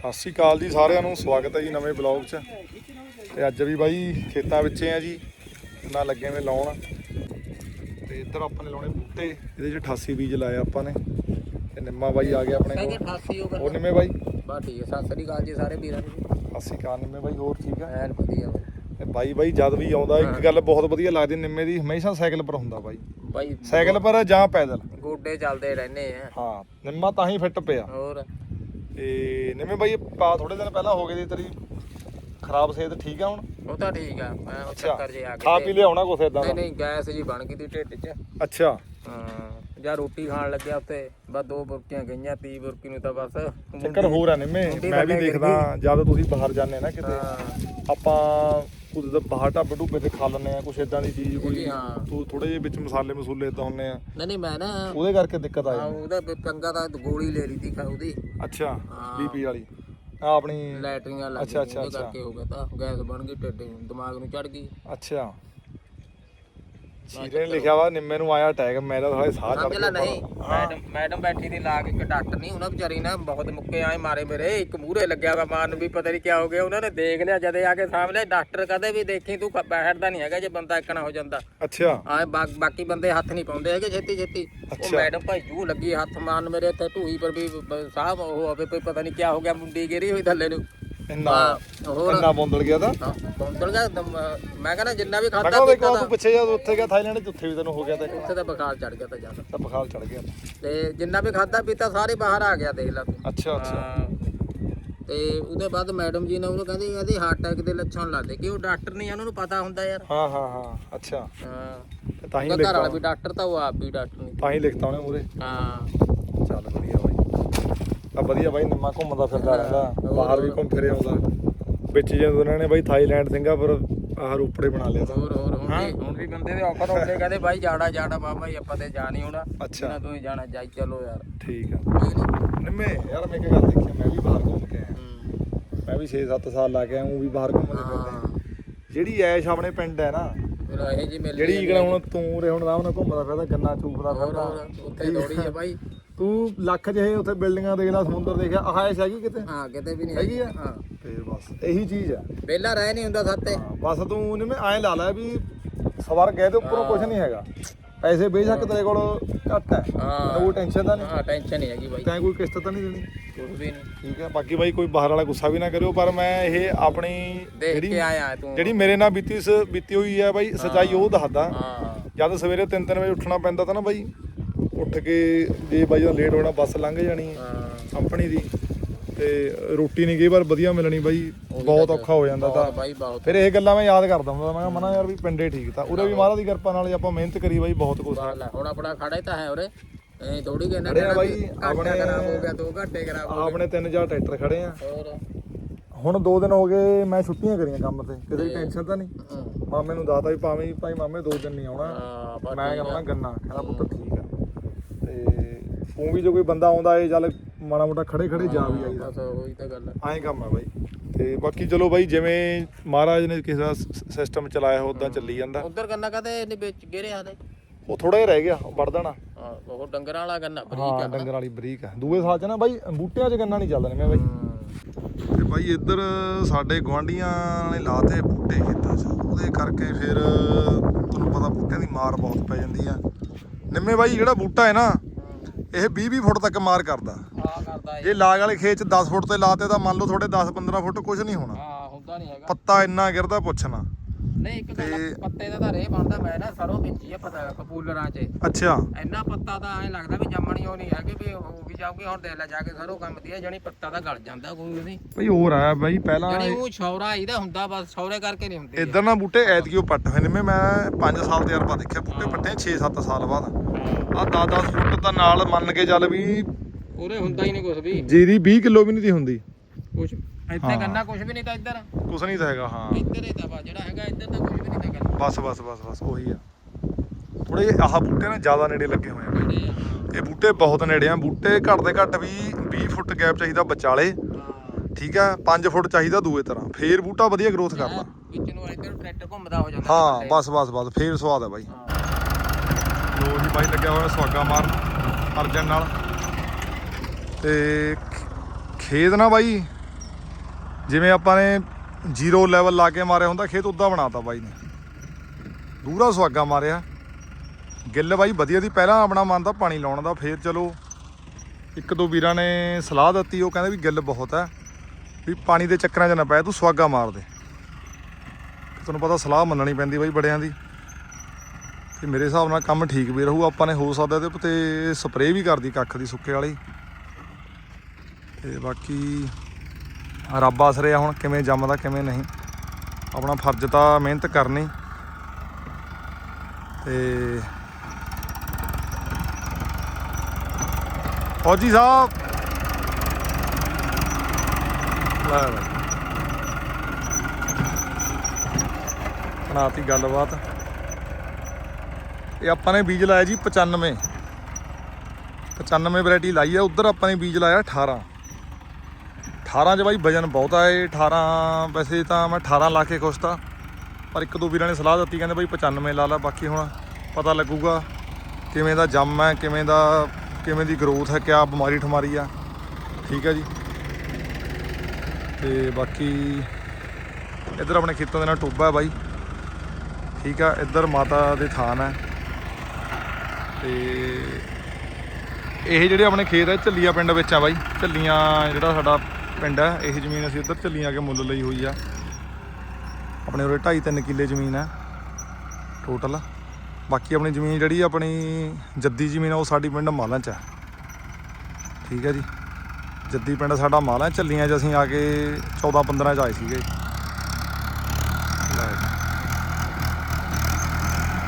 ਸਤਿ ਸ਼੍ਰੀ ਅਕਾਲ ਜੀ ਸਾਰਿਆਂ ਨੂੰ ਸਵਾਗਤ ਹੈ ਜੀ ਨਵੇਂ ਬਲੌਗ 'ਚ। ਤੇ ਅੱਜ ਵੀ ਬਾਈ ਖੇਤਾਂ ਵਿੱਚ ਆ ਜੀ ਨਾ ਲੱਗੇ ਵੇ ਲਾਉਣ। ਤੇ ਇੱਧਰ ਆਪਾਂ ਨੇ ਲਾਉਣੇ ਬੂਟੇ ਇਹਦੇ 'ਚ 88 ਬੀਜ ਲਾਏ ਆਪਾਂ ਨੇ। ਤੇ ਨਿੰਮਾ ਬਾਈ ਆ ਗਿਆ ਆਪਣੇ ਕੋਲ। 88 ਉਹ ਹੋਰ ਨਿੰਮੇ ਬਾਈ? ਬਾ ਠੀਕ ਹੈ ਸਤਿ ਸ੍ਰੀ ਅਕਾਲ ਜੀ ਸਾਰੇ ਵੀਰਾਂ ਨੂੰ। ਸਤਿ ਸ਼੍ਰੀ ਅਕਾਲ ਨਿੰਮੇ ਬਾਈ ਹੋਰ ਠੀਕ ਆ? ਐਨ ਵਧੀਆ। ਤੇ ਬਾਈ ਬਾਈ ਜਦ ਵੀ ਆਉਂਦਾ ਇੱਕ ਗੱਲ ਬਹੁਤ ਵਧੀਆ ਲੱਗਦੀ ਨਿੰਮੇ ਦੀ ਹਮੇਸ਼ਾ ਸਾਈਕਲ ਪਰ ਹੁੰਦਾ ਬਾਈ। ਬਾਈ ਸਾਈਕਲ ਪਰ ਜਾਂ ਪੈਦਲ। ਗੋਡੇ ਚੱਲਦੇ ਰਹਿੰਦੇ ਆ। ਹਾਂ ਨਿੰਮਾ ਤਾਂ ਹੀ ਫਿੱਟ ਪਿਆ। ਹੋਰ? ਤੇ ਨਿੰਮੇ ਬਾਈ ਪਾ ਥੋੜੇ ਦਿਨ ਪਹਿਲਾਂ ਹੋ ਗਏ ਦੀ ਤੇਰੀ ਖਰਾਬ ਸਿਹਤ ਠੀਕ ਆ ਹੁਣ? ਉਹ ਤਾਂ ਠੀਕ ਆ ਮੈਂ ਉਹ ਚੱਕਰ ਜੇ ਆ ਖਾ ਕੇ ਪੀ ਲਿਆ ਹੋਣਾ ਕੁਛ ਇਦਾਂ ਨਹੀਂ ਦਾ? ਨਹੀਂ ਗੈਸ ਜੀ ਬਣ ਗਈ ਤੀ ਢਿੱਡ 'ਚ। ਅੱਛਾ। ਹਾਂ ਜਾਂ ਰੋਟੀ ਖਾਣ ਲੱਗਿਆ ਉੱਤੇ ਬਸ ਦੋ ਬੁਰਕੀਆਂ ਗਈਆਂ 30 ਬੁਰਕੀ ਨੂੰ ਤਾਂ ਬਸ। ਚੱਕਰ ਹੋਰ ਆ ਨਿੰਮੇ ਮੁੰਡੀ ਮੈਂ ਵੀ ਦੇਖਦਾ ਜਦ ਤੁਸੀਂ ਬਾਹਰ ਜਾਂਦੇ ਨਾ ਕਿਤੇ। ਹਾਂ। ਆਪਾਂ ਕੁਝ ਤਾਂ ਬਾਹਰ ਢਾਬੇ ਢੂਬੇ ਤੇ ਖਾ ਲੈਂਦੇ ਆ ਕੁਛ ਇਦਾਂ ਦੀ ਚੀਜ਼ ਕੋਈ ਹਾਂ। ਤੂੰ ਥੋੜੇ ਜਿਹੇ ਵਿੱਚ ਮਸਾਲੇ ਮਸੂਲੇ ਇਦਾਂ ਹੁੰਨੇ ਆ। ਨਹੀਂ ਨਹੀਂ ਮੈਂ ਨਾ ਉਹਦੇ ਕਰਕੇ ਦਿੱਕਤ ਆ ਜਾਂਦੀ। ਉਹਦਾ ਪੰਗਾ ਤਾਂ ਗੋਲੀ ਲੈ ਲਈ ਤੀ ਖਾ ਉਹਦੀ ਅੱਛਾ ਹਾਂ। ਬੀਪੀ ਵਾਲੀ। ਆ ਆਪਣੀ ਲੈਟਰੀਆਂ ਲੱਗ ਅੱਛਾ, ਗਈਆਂ ਅੱਛਾ, ਉਹਦੇ ਕਰਕੇ ਹੋ ਗਿਆ ਤਾਂ। ਗੈਸ ਬਣ ਗਈ ਨੂੰ, ਦਿਮਾਗ ਨੂੰ ਚੜ ਗਈ। ਅੱਛਾ। ਸੀਰੇ ਨੇ ਲਿਖਿਆ ਵਾ ਨਿੰਮੇ ਨੂੰ ਆਇਆ ਅਟੈਕ ਮੇਰਾ ਥੋੜਾ ਸਾਹ ਚੜ ਗਿਆ ਨਹੀਂ। ਮੈਡਮ ਮੈਡਮ ਬੈਠੀ ਦੀ ਲਾ ਕੇ ਇੱਕ ਡਾਕਟਰ ਨਹੀਂ ਉਹਨਾਂ ਵਿਚਾਰੀ ਨਾ ਬਹੁਤ ਮੁੱਕੇ ਆਏ ਮਾਰੇ ਮੇਰੇ ਇੱਕ ਮੂਹਰੇ ਲੱਗਿਆ ਵਾ ਮਾਰਨ ਵੀ ਪਤਾ ਨਹੀਂ ਕੀ ਹੋ ਗਿਆ ਉਹਨਾਂ ਨੇ ਦੇਖ ਲਿਆ ਜਦੇ ਆ ਕੇ ਸਾਹਮਣੇ ਡਾਕਟਰ ਕਦੇ ਵੀ ਦੇਖੀ ਤੂੰ ਕ- ਬੈਠਦਾ ਨਹੀਂ ਹੈਗਾ ਜੇ ਬੰਦਾ ਇੱਕਣਾ ਹੋ ਜਾਂਦਾ। ਅੱਛਾ। ਆਏ ਬਾਕੀ ਬੰਦੇ ਹੱਥ ਨਹੀਂ ਪਾਉਂਦੇ ਹੈਗੇ ਛੇਤੀ ਛੇਤੀ ਉਹ ਅੱਛਾ। ਮੈਡਮ ਭਾਈ ਜੂ ਲੱਗੀ ਹੱਥ ਮਾਰਨ ਮੇਰੇ ਇੱਥੇ ਢੂਹੀ ਪਰ ਵੀ ਬ- ਸਾਹ ਉਹ ਹੋਵੇ ਕੋਈ ਪਤਾ ਨਹੀਂ ਕੀ ਹੋ ਗਿਆ ਮੁੰਡੀ ਗਿਰੀ ਹੋਈ ਥੱਲੇ ਨੂੰ। ਇੰਨਾ ਹੋਰ ਇੰਨਾ ਬੋਂਦਲ ਗਿਆ ਤਾਂ। ਬੌਂਦਲ ਗਿਆ ਦਮ- ਮੈਂ ਕਹਿੰਦਾ ਜਿੰਨਾ ਵੀ ਮੈਂ ਖਾਦਾ ਕਹਿੰਦਾ ਦੇਖੋ ਤੂੰ ਪਿੱਛੇ ਜਾ ਉੱਥੇ ਗਿਆ ਥਾਈਲੈਂਡ ਚ ਉੱਥੇ ਵੀ ਤੈਨੂੰ ਹੋ ਗਿਆ ਤੇ। ਉੱਥੇ ਤਾਂ ਬੁਖਾਰ ਚੜ ਗਿਆ ਤਾਂ ਜ਼ਿਆਦਾ। ਤਾਂ ਬੁਖਾਰ ਚੜ ਗਿਆ। ਤੇ ਜਿੰਨਾ ਵੀ ਖਾਦਾ ਪੀਤਾ ਸਾਰੇ ਬਾਹਰ ਆ ਗਿਆ ਦੇਖ ਲੈ ਤੂੰ। ਅੱਛਾ ਅੱਛਾ। ਤੇ ਉਹਦੇ ਬਾਅਦ ਮੈਡਮ ਜੀ ਨੇ ਉਹਨੂੰ ਕਹਿੰਦੇ ਇਹਦੇ ਹਾਰਟ ਅਟੈਕ ਦੇ ਲੱਛਣ ਲੱਗਦੇ ਕਿ ਉਹ ਡਾਕਟਰ ਨਹੀਂ ਆ, ਉਹਨਾਂ ਨੂੰ ਪਤਾ ਹੁੰਦਾ ਯਾਰ। ਹਾਂ ਹਾਂ ਹਾਂ ਅੱਛਾ। ਹਾਂ। ਤੇ ਹੀ ਉਹਦਾ ਘਰ ਵਾਲਾ ਵੀ ਡਾਕਟਰ ਤਾਂ ਉਹ ਆਪ ਵੀ ਡਾਕਟਰ ਨਹੀਂ। ਤਾਂ ਹੀ ਲਿਖਤਾ ਉਹਨੇ ਮੂਰੇ ਹਾਂ। ਚੱਲ ਵਧੀਆ ਬਾਈ। ਆ ਵਧੀਆ ਬਾਈ ਨਿੰਮਾ ਘੁੰਮਦਾ ਫਿਰਦਾ ਰਹਿੰਦਾ। ਬਾਹਰ ਵੀ ਘੁੰਮ ਫਿਰੇ ਆਉਂਦਾ। ਵਿੱਚ ਜਦੋਂ ਉਹਨਾਂ ਨੇ ਬਾਈ ਥਾਈਲੈਂਡ ਸਿੰਗਾਪੁਰ ਆਹ ਰੂਪੜੇ ਬਣਾ ਲਿਆ ਤਾਂ। ਹੋਰ ਹੋਰ ਹੁਣ ਵੀ ਹੁਣ ਵੀ ਬੰਦੇ ਦੇ ਔਖਾ ਹੁੰਦੇ ਕਹਿੰਦੇ ਬਾਈ ਜਾਣਾ ਜਾਣਾ ਬਾਬਾ ਜੀ ਆਪਾਂ ਤੇ ਜਾ ਨਹੀਂ ਹੋਣਾ। ਅੱਛਾ। ਇਹਨਾਂ ਤੋਂ ਹੀ ਜਾਣਾ ਜਾਈ ਚਲੋ ਯਾਰ। ਠੀਕ ਆ। ਨਿੰਮੇ ਯਾਰ ਮੈਂ ਇੱਕ ਗੱਲ ਦੇਖੀ ਮੈਂ ਵੀ ਬਾਹਰ ਘੁੰਮ ਕੇ ਆਇਆ। ਮੈਂ ਵੀ 6-7 ਸਾਲ ਲਾ ਕੇ ਆਇਆ ਉਹ ਵੀ ਬਾਹਰ ਘੁੰਮਦੇ ਫਿਰਦੇ ਆ। ਜਿਹੜੀ ਐਸ਼ ਆਪਣੇ ਪਿੰਡ ਹੈ ਨਾ ਜਿਹੜੀ ਹੁਣ ਤੂੰ ਰੇ ਹੁਣ ਨਾਲ ਘੁੰਮਦਾ ਫਿਰਦਾ ਗੰਨਾ ਚੂਪਦਾ ਫਿਰਦਾ। ਉੱਥੇ ਦੌੜੀ ਹੈ ਬਾਈ। ਤੂੰ ਲੱਖ ਜਿਹੇ ਉੱਥੇ ਬਿਲਡਿੰਗਾਂ ਦੇਖ ਲੈ ਸਮੁੰਦਰ ਦੇਖਿਆ ਆਹ ਐਸ਼ ਹੈਗੀ ਕਿਤੇ? ਹਾਂ ਕਿਤੇ ਵੀ ਨਹੀਂ ਹੈਗੀ ਆ? ਹਾਂ। ਫੇਰ ਬਸ ਇਹੀ ਚੀਜ਼ ਆ। ਵਿਹਲਾ ਰਹਿ ਨਹੀਂ ਹੁੰਦਾ ਸਾਤੇ ਹਾਂ, ਬਸ ਤੂੰ ਨਿੰਮੇ ਐਂ ਲਾ ਲੈ ਵੀ ਸਵਰਗ ਹੈ ਤੇ ਉੱਪਰੋਂ ਕੁਝ ਨਹੀਂ ਹੈਗਾ। ਪੈਸੇ ਬੇਸ਼ੱਕ ਤੇਰੇ ਕੋਲ ਘੱਟ ਹੈ। ਹਾਂ। ਕੋਈ ਟੈਨਸ਼ਨ ਤਾਂ ਨਹੀਂ? ਹਾਂ ਟੈਨਸ਼ਨ ਨਹੀਂ ਹੈਗੀ ਬਾਈ। ਤੈਂ ਕੋਈ ਕਿਸ਼ਤ ਤਾਂ ਨਹੀਂ ਦੇਣੀ? ਕੁਝ ਵੀ ਨਹੀਂ। ਠੀਕ ਹੈ ਬਾਕੀ ਬਾਈ ਕੋਈ ਬਾਹਰ ਵਾਲਾ ਗੁੱਸਾ ਵੀ ਨਾ ਕਰਿਓ ਪਰ ਮੈਂ ਇਹ ਆਪਣੀ ਦੇਖ ਜਿਹੜੀ ਕੇ ਆਇਆ ਤੂੰ। ਜਿਹੜੀ ਮੇਰੇ ਨਾਲ ਬੀਤੀ ਸ- ਬੀਤੀ ਹੋਈ ਹੈ ਬਾਈ ਸੱਚਾਈ ਉਹ ਦੱਸਦਾ। ਹਾਂ। ਜਦ ਸਵੇਰੇ 3-3 ਵਜੇ ਉੱਠਣਾ ਪੈਂਦਾ ਤਾਂ ਨਾ ਬਾਈ। ਉੱਠ ਕੇ ਜੇ ਬਾਈ ਦਾ ਲੇਟ ਹੋਣਾ ਬੱਸ ਲੰਘ ਜਾਣੀ ਹਾਂ ਕੰਪਨੀ ਦੀ। ਤੇ ਰੋਟੀ ਨਹੀਂ ਕਈ ਵਾਰ ਵਧੀਆ ਮਿਲਣੀ ਬਾਈ। ਬਹੁਤ ਔਖਾ ਹੋ ਜਾਂਦਾ ਤਾਂ। ਬਹੁਤ ਬਾਈ ਬਹੁਤ। ਫਿਰ ਇਹ ਗੱਲਾਂ ਮੈਂ ਯਾਦ ਕਰਦਾ ਹੁੰਦਾ ਮੈਂ ਕਿਹਾ ਮਨਾ ਯਾਰ ਵੀ ਪਿੰਡੇ ਠੀਕ ਤਾਂ। ਉਰੇ ਵੀ ਮਹਾਰਾਜ ਦੀ ਕਿਰਪਾ ਨਾਲ ਆਪਾਂ ਮਿਹਨਤ ਕਰੀ ਬਾਈ ਬਹੁਤ ਕੁਝ ਹੁਣ ਆਪਣਾ ਖੜਾ ਹੀ ਤਾਂ ਹੈ ਉਰੇ। ਐ ਥੋੜੀ ਕਹਿੰਦਾ ਖੜੇ ਬਾਈ, ਆਪਣੇ- ਖਰਾਬ ਹੋ ਗਿਆ 2 ਘੰਟੇ ਖਰਾਬ ਹੋ ਆਪਣੇ ਤਿੰਨ ਚਾਰ ਟਰੈਕਟਰ ਖੜੇ ਆ। ਹੋਰ? ਹੁਣ 2 ਦਿਨ ਹੋ ਗਏ ਮੈਂ ਛੁੱਟੀਆਂ ਕਰੀਆਂ ਕੰਮ ਤੇ। ਕਿਸੇ ਦੀ ਟੈਨਸ਼ਨ ਤਾਂ ਨਹੀਂ। ਮਾਮੇ ਨੂੰ ਦੱਸਦਾ ਵੀ ਭਾਵੇਂ ਭਾਈ ਮਾਮੇ 2 ਦਿਨ ਨਹੀਂ ਆਉਣਾ। ਮੈਂ ਕਹਿੰਦਾ ਗੰਨਾ। ਕਹਿੰਦਾ ਪੁੱਤ ਠੀਕ ਤੂੰ ਵੀ ਜੇ ਕੋਈ ਬੰਦਾ ਆਉਂਦਾ ਏ ਚੱਲ ਮਾੜਾ ਮੋਟਾ ਖੜੇ ਖੜੇ ਜਾ ਵੀ ਆਈਦਾ। ਬਸ ਉਹੀ ਤਾਂ ਗੱਲ ਹੈ ਐਂ ਕੰਮ ਆ ਬਾਈ। ਤੇ ਬਾਕੀ ਚਲੋ ਬਾਈ ਜਿਵੇਂ ਮਹਾਰਾਜ ਨੇ ਕਿਸੇ ਦਾ ਸਿਸਟਮ ਚਲਾਇਆ ਉਦਾਂ ਚੱਲੀ ਜਾਂਦਾ। ਉਧਰ ਗੰਨਾ ਕਦੇ ਇਹਨੇ ਵਿੱਚ ਗਿਰੇ ਆਦੇ ਉਹ ਥੋੜਾ ਜਿਹਾ ਰਹਿ ਗਿਆ ਉਹ ਵੜ ਦੇਣਾ ਹਾਂ ਉਹ ਡੰਗਰਾਂ ਵਾਲਾ ਗੰਨਾ ਬਰੀਕ ਹਾਂ ਆ ਡੰਗਰ ਵਾਲੀ ਬਰੀਕ ਆ। ਦੂਏ ਸਾਲ ਚ ਨਾ ਬਾਈ ਬੂਟਿਆਂ 'ਚ ਗੰਨਾ ਨਹੀਂ ਚੱਲਦਾ ਨੇ ਬਾਈ। ਹੂੰ। ਤੇ ਬਾਈ ਇੱਧਰ ਸਾਡੇ ਗਵਾਂਡੀਆਂ ਨੇ ਲਾਤੇ ਬੂਟੇ ਖੇਤਾਂ 'ਚ। ਉਹਦੇ ਕਰਕੇ ਫਿਰ ਤੁਹਾਨੂੰ ਪਤਾ ਬੂਟਿਆਂ ਦੀ ਮਾਰ ਬਹੁਤ ਪੈ ਜਾਂਦੀ ਆ। ਨਿੰਮੇ ਬਾਈ ਜਿਹੜਾ ਬੂਟਾ ਹੈ ਨਾ ਇਹ 20-20 ਫੁੱਟ ਤੱਕ ਮਾਰ ਕਰਦਾ। ਆ ਕਰਦਾ ਇਹ ਜੇ ਲਾਗ ਵਾਲੇ ਖੇਤ 'ਚ 10 ਫੁੱਟ ਤੇ ਲਾਤੇ ਤਾਂ ਮੰਨ ਲਓ ਤੁਹਾਡੇ 10-15 ਫੁੱਟ ਕੁਝ ਨਹੀਂ ਹੋਣਾ। ਹਾਂ ਹੁੰਦਾ ਨਹੀਂ ਹੈਗਾ। ਪੱਤਾ ਇੰਨਾ ਗਿਰਦਾ ਪੁੱਛਣਾ। ਨਹੀਂ ਇੱਕ ਗੱਲ ਪੱਤੇ ਦਾ ਤਾਂ ਰੇ ਬਣਦਾ ਮੈਂ ਨਾ ਸਰੋਂ ਬੀਜੀ ਆ ਪਤਾ ਕਪੂਲਰਾਂ 'ਚ। ਅੱਛਾ। ਇੰਨਾ ਪੱਤਾ ਤਾਂ ਐ ਲੱਗਦਾ ਵੀ ਜੰਮਣੀ ਉਹ ਨਹੀਂ ਹੈਗੀ ਵੀ ਹੋ ਵੀ ਜਾਊਗੀ ਹੁਣ ਦੇਖ ਲੈ ਜਾ ਕੇ ਸਰੋਂ ਕੰਮ ਦੀ ਆ ਜਣੀ ਪੱਤਾ ਤਾਂ ਗਲ ਜਾਂਦਾ ਕੋਈ ਨਹੀਂ। ਬਈ ਹੋਰ ਆ ਬਾਈ ਪਹਿਲਾਂ ਜਣੀ ਉਹ ਛੌਰਾ ਇਹਦਾ ਹੁੰਦਾ ਬਸ ਛੌਰੇ ਕਰਕੇ ਨਹੀਂ ਹੁੰਦੇ। ਇੱਧਰ ਨਾ ਬੂਟੇ ਐਤਕੀ ਉਹ ਪੱਟ ਹੋਏ ਨੇ ਮੈਂ 5 ਸਾਲ ਦੇ ਅਰਬਾ ਦੇਖਿਆ ਬੂਟੇ ਪੱਟੇ 6-7 ਸਾਲ ਬਾਅਦ। ਆ 10-10 ਫੁੱਟ ਦਾ ਨਾਲ ਮੰਨ ਕੇ ਚੱਲ ਵੀ ਉਹਰੇ ਹੁੰਦਾ ਹੀ ਨਹੀਂ ਕੁਝ ਵੀ। ਜੀਰੀ 20 ਕਿਲੋ ਵੀ ਨਹੀਂ ਦੀ ਹੁੰਦੀ। ਕੁਝ ਇੱਥੇ ਗੰਨਾ ਕੁਝ ਵੀ ਨਹੀਂ ਤਾਂ ਇੱਧਰ। ਕੁਛ ਨਹੀਂ ਤਾਂ ਹੈਗਾ ਹਾਂ। ਇੱਧਰ ਹੀ ਤਾਂ ਵਾ ਜਿਹੜਾ ਹੈਗਾ ਇੱਧਰ ਤਾਂ ਕੁਝ ਵੀ ਨਹੀਂ ਤਾਂ ਗੰਨਾ ਬਸ ਬਸ ਬਸ ਬਸ ਉਹੀ ਆ। ਥੋੜੇ ਜਿਹੇ ਆਹ ਬੂਟੇ ਨਾ ਜ਼ਿਆਦਾ ਨੇੜੇ ਲੱਗੇ ਹੋਏ ਆ। ਇਹ ਬੂਟੇ ਬਹੁਤ ਨੇੜੇ ਆ। ਬੂਟੇ ਘੱਟ ਦੇ ਘੱਟ ਵੀ 20 ਫੁੱਟ ਗੈਪ ਚਾਹੀਦਾ ਵਿਚਾਲੇ। ਹਾਂ। ਠੀਕ ਆ 5 ਫੁੱਟ ਚਾਹੀਦਾ ਦੂਏ ਤਰ੍ਹਾਂ। ਫੇਰ ਬੂਟਾ ਵਧੀਆ ਗਰੋਥ ਕਰਦਾ। ਵਿੱਚ ਨੂੰ ਇੱਧਰ ਟਰੈਕਟਰ ਘੁੰਮਦਾ ਹੋ ਜਾਂਦਾ। ਹਾਂ ਬਸ ਬਸ ਬਸ ਫੇਰ ਸਵਾਦ ਆ ਬਾਈ। ਲੋ ਜੀ ਬਾਈ, ਲੱਗਿਆ ਹੋਇਆ ਸੁਹਾਗਾ ਮਾਰਨ ਅਰਜਨ ਨਾਲ। ਤੇ ਖੇਤ ਨਾ ਬਾਈ, ਜਿਵੇਂ ਆਪਾਂ ਨੇ ਜ਼ੀਰੋ ਲੈਵਲ ਲਾ ਕੇ ਮਾਰਿਆ ਹੁੰਦਾ, ਖੇਤ ਉਦਾਂ ਬਣਾਤਾ ਬਾਈ ਨੇ। ਦੂਰਾ ਸੁਹਾਗਾ ਮਾਰਿਆ। ਗਿੱਲ ਬਾਈ ਵਧੀਆ ਦੀ ਪਹਿਲਾਂ ਆਪਣਾ ਮਨ ਦਾ ਪਾਣੀ ਲਾਉਣ ਦਾ, ਫੇਰ ਚਲੋ ਇੱਕ ਦੋ ਵੀਰਾਂ ਨੇ ਸਲਾਹ ਦਿੱਤੀ, ਉਹ ਕਹਿੰਦੇ ਵੀ ਗਿੱਲ ਬਹੁਤ ਹੈ, ਵੀ ਪਾਣੀ ਦੇ ਚੱਕਰਾਂ 'ਚ ਨਾ ਪਏ ਤੂੰ ਸੁਹਾਗਾ ਮਾਰ ਦੇ। ਤੁਹਾਨੂੰ ਪਤਾ ਸਲਾਹ ਮੰਨਣੀ ਪੈਂਦੀ ਬਾਈ ਬੜਿਆਂ ਦੀ। ਤੇ ਮੇਰੇ ਹਿਸਾਬ ਨਾਲ ਕੰਮ ਠੀਕ ਵੀ ਰਹੂ, ਆਪਾਂ ਨੇ ਹੋ ਸਕਦਾ ਇਹਦੇ ਉੱਤੇ ਸਪਰੇਅ ਵੀ ਕਰਦੀ ਕੱਖ ਦੀ ਸੁੱਕੇ ਵਾਲੀ। ਤੇ ਬਾਕੀ ਰੱਬ ਆਸਰੇ ਆ ਹੁਣ ਕਿਵੇਂ ਜੰਮਦਾ, ਕਿਵੇਂ ਨਹੀਂ। ਆਪਣਾ ਫਰਜ਼ ਤਾਂ ਮਿਹਨਤ ਕਰਨੀ। ਤੇ ਫੌਜੀ ਸਾਹਿਬ। ਲੈ ਬਾਈ ਬਣਾਤੀ ਗੱਲਬਾਤ। ਇਹ ਆਪਾਂ ਨੇ ਬੀਜ ਲਾਇਆ ਜੀ 95 95 ਵੈਰਾਈਟੀ ਲਾਈ ਆ, ਉਧਰ ਆਪਾਂ ਨੇ ਬੀਜ ਲਾਇਆ 18 18 ਚ ਬਾਈ ਵਜਨ ਬਹੁਤ ਆ ਇਹ 18 ਵੈਸੇ ਤਾਂ ਮੈਂ 18 ਲਾ ਕੇ ਖੁਸ਼ ਤਾ, ਪਰ ਇੱਕ ਦੋ ਵੀਰਾਂ ਨੇ ਸਲਾਹ ਦਿੱਤੀ, ਕਹਿੰਦੇ ਬਾਈ 95 ਲਾ ਲਾ, ਬਾਕੀ ਹੁਣ ਪਤਾ ਲੱਗੂਗਾ ਕਿਵੇਂ ਦਾ ਜੰਮ ਹੈ, ਕਿਵੇਂ ਦਾ, ਕਿਵੇਂ ਦੀ ਗਰੋਥ ਹੈ, ਕਿਆ ਬਿਮਾਰੀ ਠਮਾਰੀ ਆ। ਠੀਕ ਹੈ ਜੀ। ਤੇ ਬਾਕੀ ਇੱਧਰ ਆਪਣੇ ਖੇਤਾਂ ਦੇ ਨਾਲ ਟੋਬਾ ਹੈ ਬਾਈ। ਠੀਕ ਆ, ਇੱਧਰ ਮਾਤਾ ਦੇ ਥਾਨ ਹੈ। ਤੇ ਇਹ ਜਿਹੜੇ ਆਪਣੇ ਖੇਤ ਹੈ ਝੱਲੀਆਂ ਪਿੰਡ ਵਿੱਚ ਆ ਬਾਈ। ਝੱਲੀਆਂ ਜਿਹੜਾ ਸਾਡਾ ਪਿੰਡ ਹੈ ਇਹ ਜ਼ਮੀਨ ਅਸੀਂ ਇੱਧਰ ਝੱਲੀਆਂ ਕੇ ਮੁੱਲ ਲਈ ਹੋਈ ਆ। ਆਪਣੇ ਉਰੇ 2.5 3 ਕਿੱਲੇ ਜ਼ਮੀਨ ਹੈ ਟੋਟਲ ਬਾਕੀ ਆਪਣੀ ਜ਼ਮੀਨ ਜਿਹੜੀ ਆਪਣੀ ਜੱਦੀ ਜ਼ਮੀਨ ਆ, ਉਹ ਸਾਡੀ ਪਿੰਡ ਮਾਲਾਂ ਚ ਹੈ ਠੀਕ ਹੈ ਜੀ। ਜੱਦੀ ਪਿੰਡ ਸਾਡਾ ਮਾਲਾਂ, ਝੱਲੀਆਂ 'ਚ ਅਸੀਂ ਆ ਕੇ 14 15 ਚ ਆਏ ਸੀਗੇ।